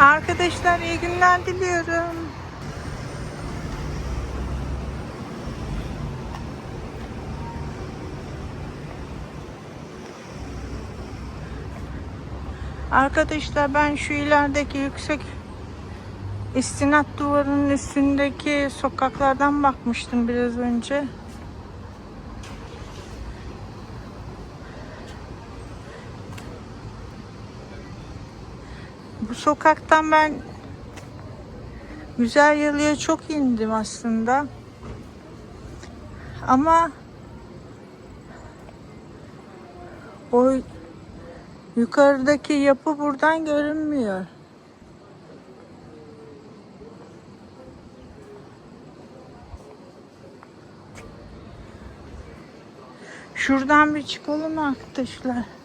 Arkadaşlar iyi günler diliyorum. Arkadaşlar ben şu ilerideki yüksek istinat duvarının üstündeki sokaklardan bakmıştım biraz önce. Sokaktan ben Güzel Yalı'ya çok indim aslında. Ama o yukarıdaki yapı buradan görünmüyor. Şuradan bir çıkalım arkadaşlar.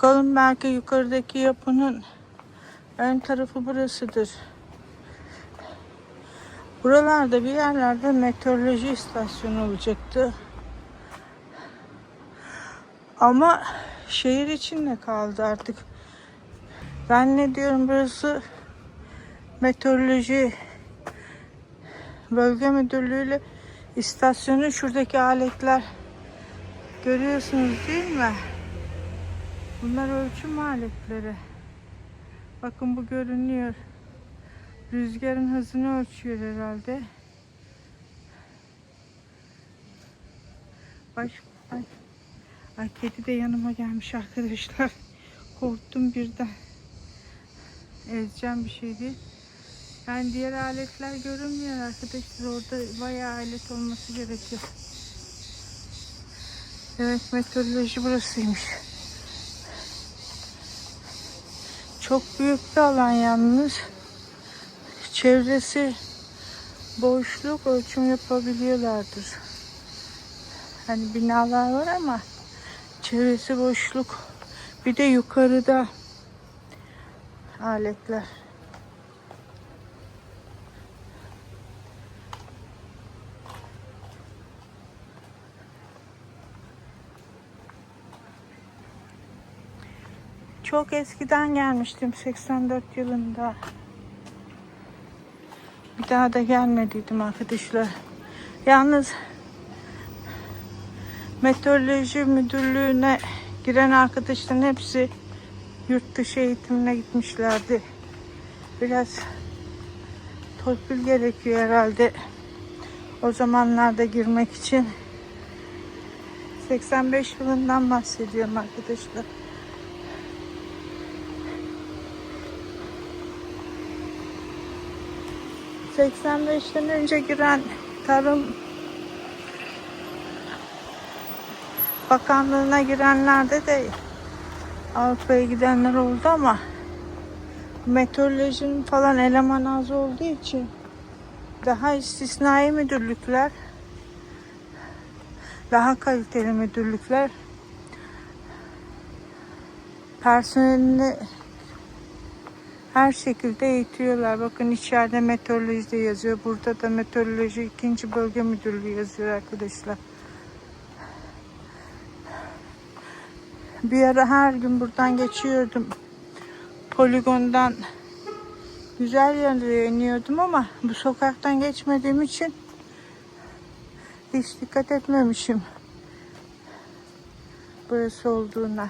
Bakalım belki yukarıdaki yapının ön tarafı burasıdır. Buralarda bir yerlerde meteoroloji istasyonu olacaktı. Ama şehir içinde kaldı artık. Ben ne diyorum burası meteoroloji bölge müdürlüğüyle istasyonu şuradaki aletler görüyorsunuz değil mi? Bunlar ölçüm aletleri. Bakın bu görünüyor. Rüzgarın hızını ölçüyor herhalde. Baş, ay, ay kedi de yanıma gelmiş arkadaşlar. Korktum birden. Ezeceğim bir şey değil. Yani diğer aletler görünmüyor arkadaşlar. Orada bayağı alet olması gerekiyor. Evet meteoroloji burasıymış. Çok büyük bir alan yalnız. Çevresi boşluk ölçüm yapabiliyorlardır. Hani binalar var ama çevresi boşluk. Bir de yukarıda aletler. Çok eskiden gelmiştim 84 yılında. Bir daha da gelmediydim arkadaşlar. Yalnız meteoroloji müdürlüğüne giren arkadaşların hepsi yurt dışı eğitimine gitmişlerdi. Biraz torpil gerekiyor herhalde. O zamanlarda girmek için. 85 yılından bahsediyorum arkadaşlar. ...85'ten önce giren tarım bakanlığına girenlerde de Avrupa'ya gidenler oldu ama meteorolojinin falan eleman az olduğu için daha istisnai müdürlükler daha kaliteli müdürlükler personelini her şekilde eğitiyorlar. Bakın içeride meteoroloji de yazıyor. Burada da meteoroloji ikinci bölge müdürlüğü yazıyor arkadaşlar. Bir ara her gün buradan geçiyordum. Poligondan güzel yerlere iniyordum ama bu sokaktan geçmediğim için hiç dikkat etmemişim. Burası olduğuna.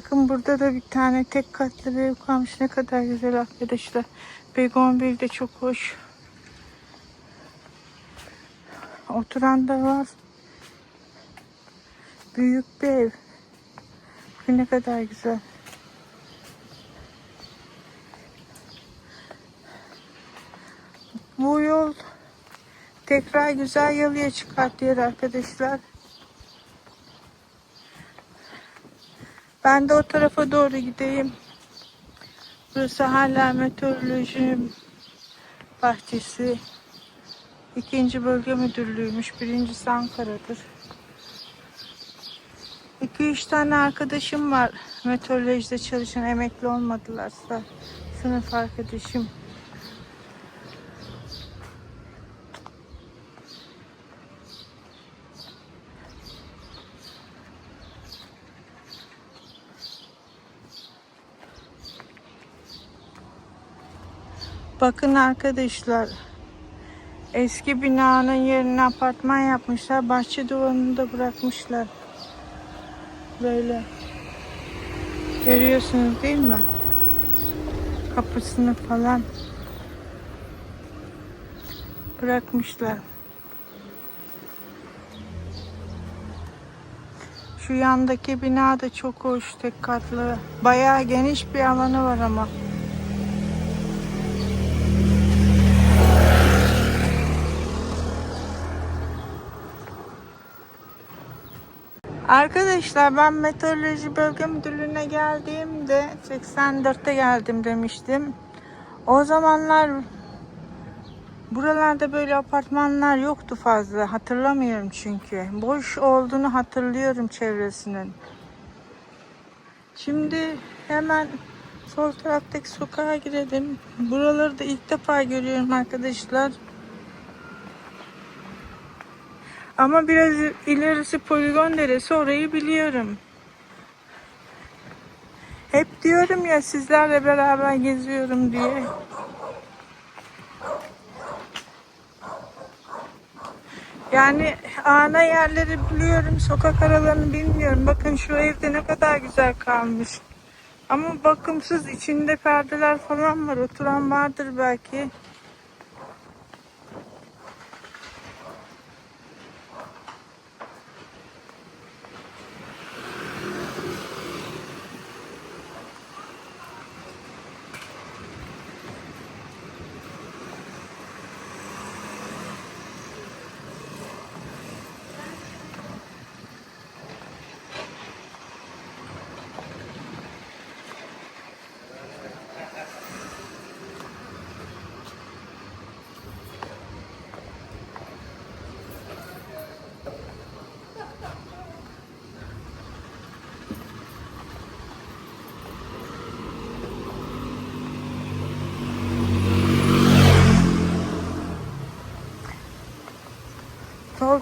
Bakın burada da bir tane tek katlı bir ev kalmış. Ne kadar güzel arkadaşlar. Begonvil de çok hoş. Oturan da var. Büyük bir ev. Ne kadar güzel. Bu yol tekrar güzel yalıya çıkartıyor arkadaşlar. Ben de o tarafa doğru gideyim. Burası hala meteoroloji bahçesi. İkinci bölge müdürlüğüymüş. Birincisi Ankara'dır. 2-3 tane arkadaşım var. Meteorolojide çalışan emekli olmadılarsa. Sınıf arkadaşım. Bakın arkadaşlar. Eski binanın yerine apartman yapmışlar. Bahçe duvarını da bırakmışlar. Böyle. Görüyorsunuz değil mi? Kapısını falan bırakmışlar. Şu yandaki bina da çok hoş, tek katlı. Bayağı geniş bir alanı var ama. Arkadaşlar ben meteoroloji bölge müdürlüğüne geldiğimde 84'te geldim demiştim. O zamanlar buralarda böyle apartmanlar yoktu fazla. Hatırlamıyorum çünkü. Boş olduğunu hatırlıyorum çevresinin. Şimdi hemen sol taraftaki sokağa girelim. Buraları da ilk defa görüyorum arkadaşlar. Ama biraz ilerisi poligon deresi orayı biliyorum. Hep diyorum ya sizlerle beraber geziyorum diye. Yani ana yerleri biliyorum, sokak aralarını bilmiyorum. Bakın şu evde ne kadar güzel kalmış. Ama bakımsız içinde perdeler falan var. Oturan vardır belki. Sol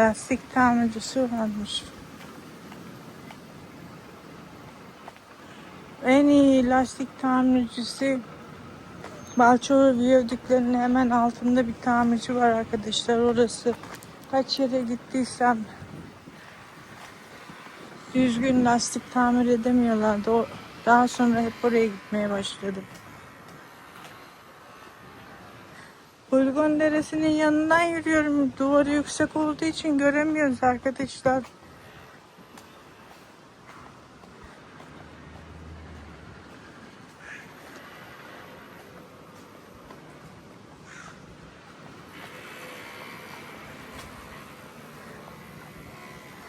Lastik tamircisi varmış. En iyi lastik tamircisi Balçova Viyadüklerinin hemen altında bir tamirci var arkadaşlar orası. Kaç yere gittiysem düzgün lastik tamir edemiyorlardı. Daha sonra hep oraya gitmeye başladım. Poligon Deresi'nin yanından yürüyorum. Duvarı yüksek olduğu için göremiyoruz arkadaşlar.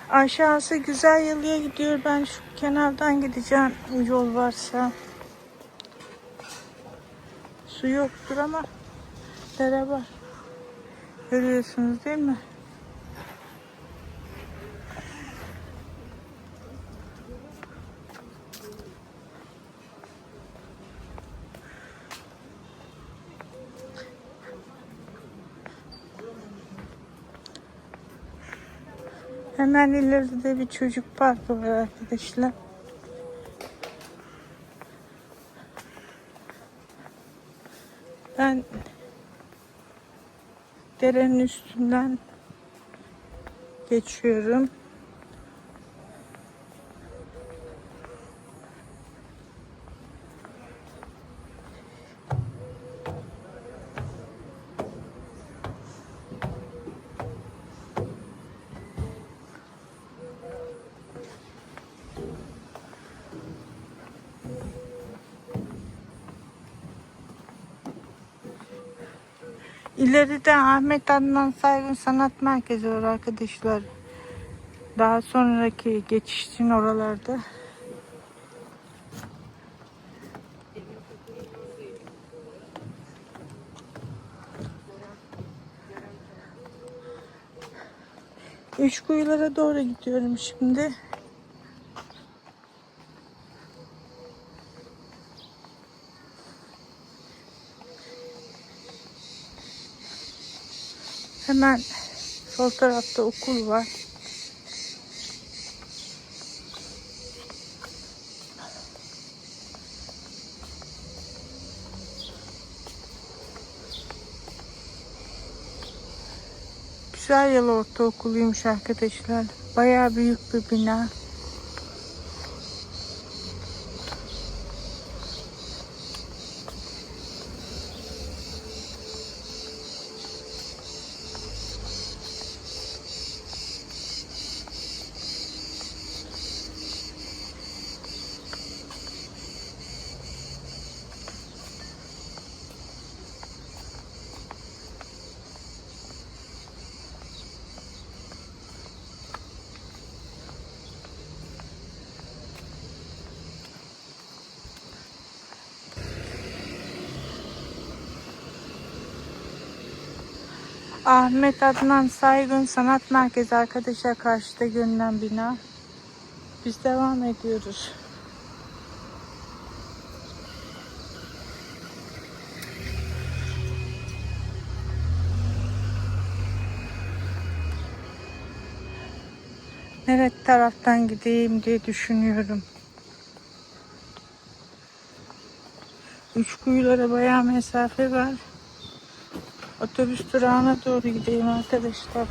Aşağısı güzel yalıya gidiyor. Ben şu kenardan gideceğim yol varsa. Su yoktur ama dere var. Görüyorsunuz değil mi? Hemen ileride de bir çocuk parkı var arkadaşlar. Ben derenin üstünden geçiyorum. İleride Ahmet Adnan Saygın Sanat Merkezi var arkadaşlar. Daha sonraki geçişin oralarda. Üç kuyulara doğru gidiyorum şimdi. Hemen sol tarafta okul var. Güzel yıl ortaokuluymuş arkadaşlar. Bayağı büyük bir bina. Ahmet Adnan Saygın Sanat Merkezi arkadaşlar karşıda görünen bina. Biz devam ediyoruz. Nere taraftan gideyim diye düşünüyorum. Üç kuyulara bayağı mesafe var. Otobüs durağına doğru gideyim arkadaşlar.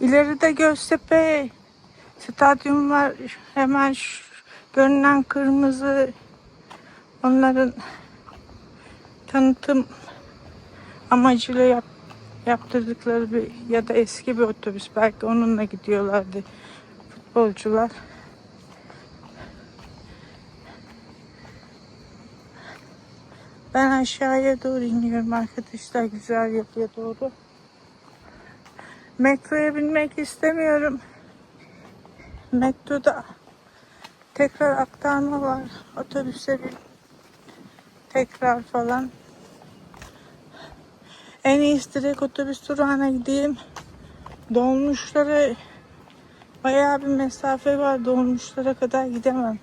İleride Göztepe stadyum var. Hemen şu görünen kırmızı onların tanıtım amacıyla yap, yaptırdıkları bir ya da eski bir otobüs belki onunla gidiyorlardı futbolcular. Ben aşağıya doğru iniyorum arkadaşlar güzel yapıya doğru. Metroya binmek istemiyorum. Metroda tekrar aktarma var. Otobüse bin. Tekrar falan. En iyisi direkt otobüs durağına gideyim. Dolmuşlara bayağı bir mesafe var. Dolmuşlara kadar gidemem.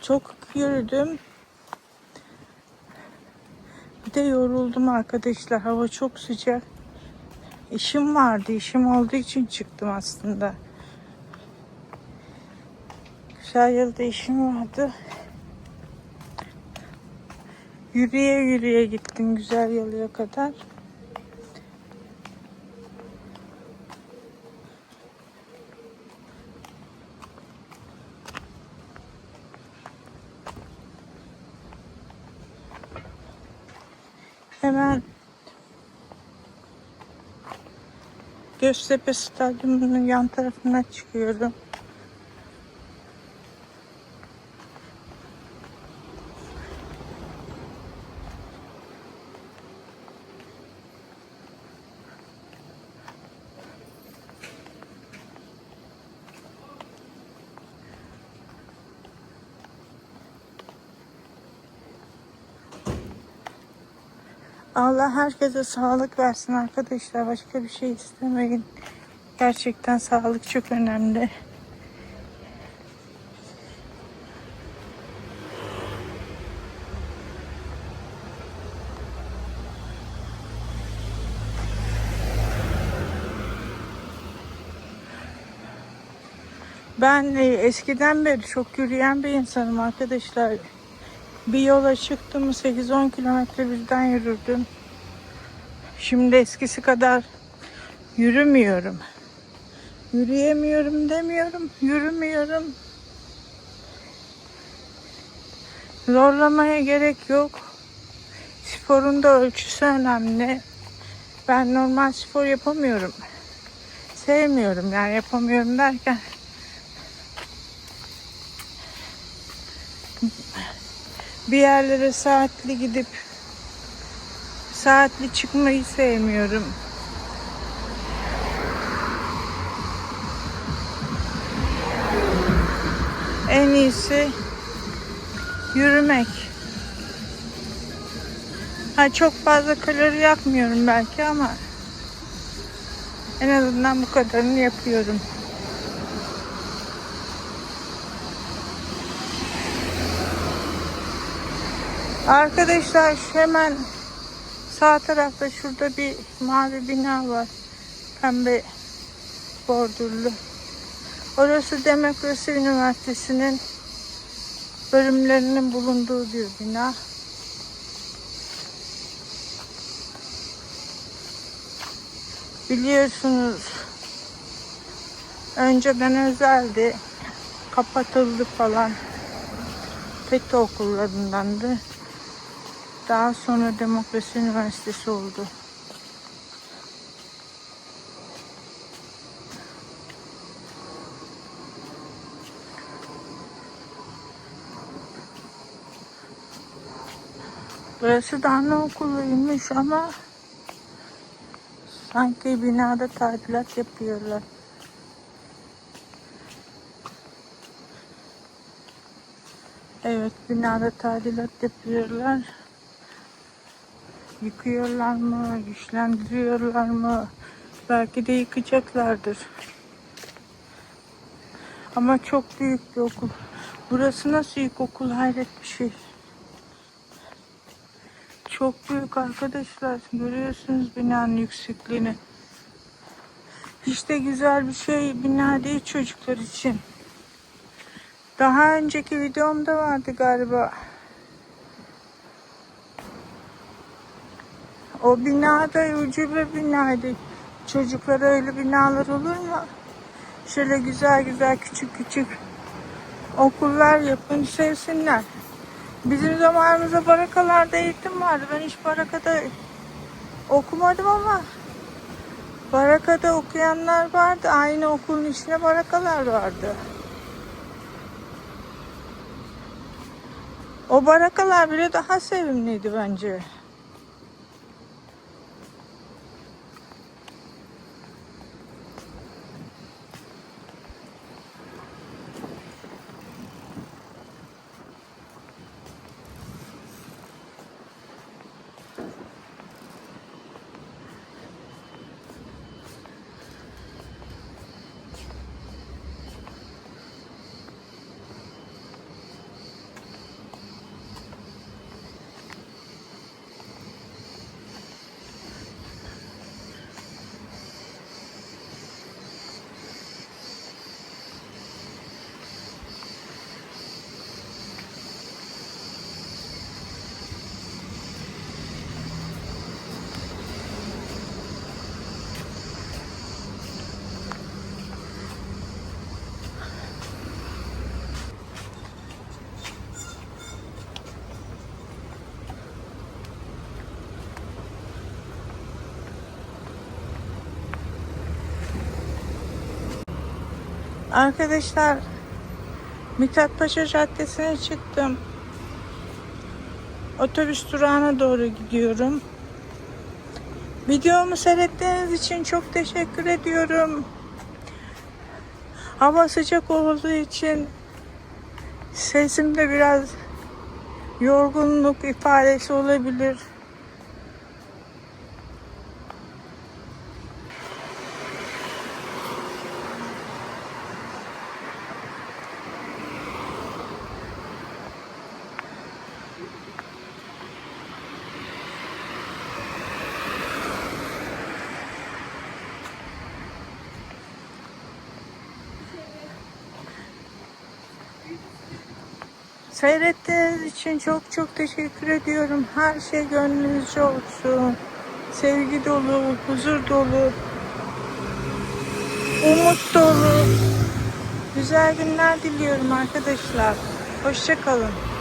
Çok yürüdüm. Bir de yoruldum arkadaşlar. Hava çok sıcak. İşim vardı. İşim olduğu için çıktım aslında. Güzel yılda işim vardı. Yürüye yürüye gittim güzel yalıya kadar. Hemen Göztepe Stadyumu'nun yan tarafına çıkıyorum. Allah herkese sağlık versin arkadaşlar. Başka bir şey istemeyin. Gerçekten sağlık çok önemli. Ben e, eskiden beri çok yürüyen bir insanım arkadaşlar. Bir yola çıktım mı 8-10 kilometre birden yürürdüm. Şimdi eskisi kadar yürümüyorum. Yürüyemiyorum demiyorum, yürümüyorum. Zorlamaya gerek yok. Sporun da ölçüsü önemli. Ben normal spor yapamıyorum. Sevmiyorum yani yapamıyorum derken bir yerlere saatli gidip saatli çıkmayı sevmiyorum. En iyisi yürümek. Ha çok fazla kalori yakmıyorum belki ama en azından bu kadarını yapıyorum. Arkadaşlar hemen sağ tarafta şurada bir mavi bina var. Pembe bordürlü. Orası Demokrasi Üniversitesi'nin bölümlerinin bulunduğu bir bina. Biliyorsunuz önceden özeldi. Kapatıldı falan. FETÖ okullarındandı. Daha sonra Demokrasi Üniversitesi oldu. Burası da anaokuluymuş ama sanki binada tadilat yapıyorlar. Evet binada tadilat yapıyorlar. Yıkıyorlar mı, güçlendiriyorlar mı? Belki de yıkacaklardır. Ama çok büyük bir okul. Burası nasıl ilkokul hayret bir şey. Çok büyük arkadaşlar. Görüyorsunuz binanın yüksekliğini. Hiç de güzel bir şey bina değil çocuklar için. Daha önceki videomda vardı galiba. O bina da ucube binaydı. Çocuklara öyle binalar olur mu? Şöyle güzel güzel küçük küçük okullar yapın sevsinler. Bizim zamanımızda barakalarda eğitim vardı. Ben hiç barakada okumadım ama barakada okuyanlar vardı. Aynı okulun içinde barakalar vardı. O barakalar bile daha sevimliydi bence. Arkadaşlar Mithat Paşa Caddesi'ne çıktım. Otobüs durağına doğru gidiyorum. Videomu seyrettiğiniz için çok teşekkür ediyorum. Hava sıcak olduğu için sesimde biraz yorgunluk ifadesi olabilir. Seyrettiğiniz için çok çok teşekkür ediyorum. Her şey gönlünüzce olsun. Sevgi dolu, huzur dolu, umut dolu. Güzel günler diliyorum arkadaşlar. Hoşçakalın.